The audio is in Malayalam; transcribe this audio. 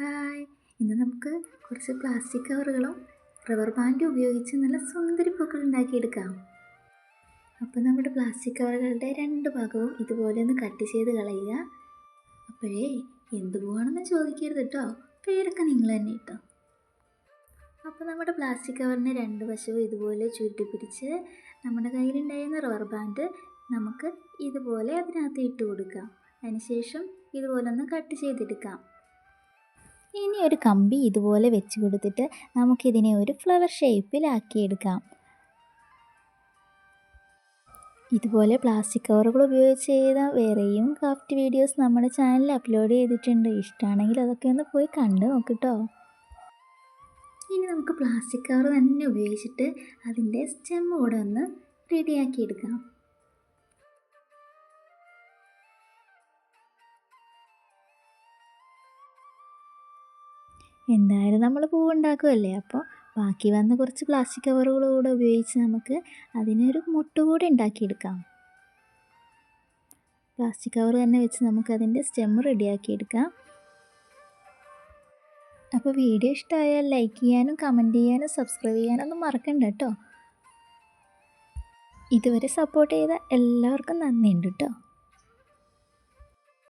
ഹായ്. ഇന്ന് നമുക്ക് കുറച്ച് പ്ലാസ്റ്റിക് കവറുകളും റബ്ബർ ബാൻഡും ഉപയോഗിച്ച് നല്ല സുന്ദരി പൂക്കൾ ഉണ്ടാക്കിയെടുക്കാം. അപ്പോൾ നമ്മുടെ പ്ലാസ്റ്റിക് കവറുകളുടെ രണ്ട് ഭാഗവും ഇതുപോലെ ഒന്ന് കട്ട് ചെയ്ത് കളയുക. അപ്പോഴേ എന്ത് പൂവാണെന്ന് ചോദിക്കരുത് കേട്ടോ പേരൊക്കെ നിങ്ങൾ തന്നെ കേട്ടോ അപ്പോൾ നമ്മുടെ പ്ലാസ്റ്റിക് കവറിന്റെ രണ്ട് വശവും ഇതുപോലെ ചുരുട്ടി പിടിച്ച് നമ്മുടെ കയ്യിലുണ്ടായിരുന്ന റബ്ബർ ബാൻഡ് നമുക്ക് ഇതുപോലെ അതിനകത്ത് ഇട്ട് കൊടുക്കാം. അതിനുശേഷം ഇതുപോലെ ഒന്ന് കട്ട് ചെയ്തെടുക്കാം. ഇനി ഒരു കമ്പി ഇതുപോലെ വെച്ച് കൊടുത്തിട്ട് നമുക്കിതിനെ ഒരു ഫ്ലവർ ഷേപ്പിലാക്കിയെടുക്കാം. ഇതുപോലെ പ്ലാസ്റ്റിക് കവറുകൾ ഉപയോഗിച്ച് ചെയ്ത വേറെയും ക്രാഫ്റ്റ് വീഡിയോസ് നമ്മുടെ ചാനലിൽ അപ്ലോഡ് ചെയ്തിട്ടുണ്ട്. ഇഷ്ടമാണെങ്കിൽ അതൊക്കെ ഒന്ന് പോയി കണ്ടു നോക്കിട്ടോ. ഇനി നമുക്ക് പ്ലാസ്റ്റിക് കവർ തന്നെ ഉപയോഗിച്ചിട്ട് അതിന്റെ സ്റ്റെം കൂടെ ഒന്ന് റെഡിയാക്കിയെടുക്കാം. എന്തായാലും നമ്മൾ പൂവുണ്ടാക്കുമല്ലേ അപ്പോൾ ബാക്കി വന്ന കുറച്ച് പ്ലാസ്റ്റിക് കവറുകൾ കൂടെ ഉപയോഗിച്ച് നമുക്ക് അതിനൊരു മുട്ട കൂടെ ഉണ്ടാക്കിയെടുക്കാം. പ്ലാസ്റ്റിക് കവർ തന്നെ വെച്ച് നമുക്ക് അതിന്റെ സ്റ്റെം റെഡിയാക്കിയെടുക്കാം. അപ്പോൾ വീഡിയോ ഇഷ്ടമായാൽ ലൈക്ക് ചെയ്യാനും കമന്റ് ചെയ്യാനും സബ്സ്ക്രൈബ് ചെയ്യാനൊന്നും മറക്കണ്ട കേട്ടോ. ഇതുവരെ സപ്പോർട്ട് ചെയ്ത എല്ലാവർക്കും നന്ദിയുണ്ട് കേട്ടോ.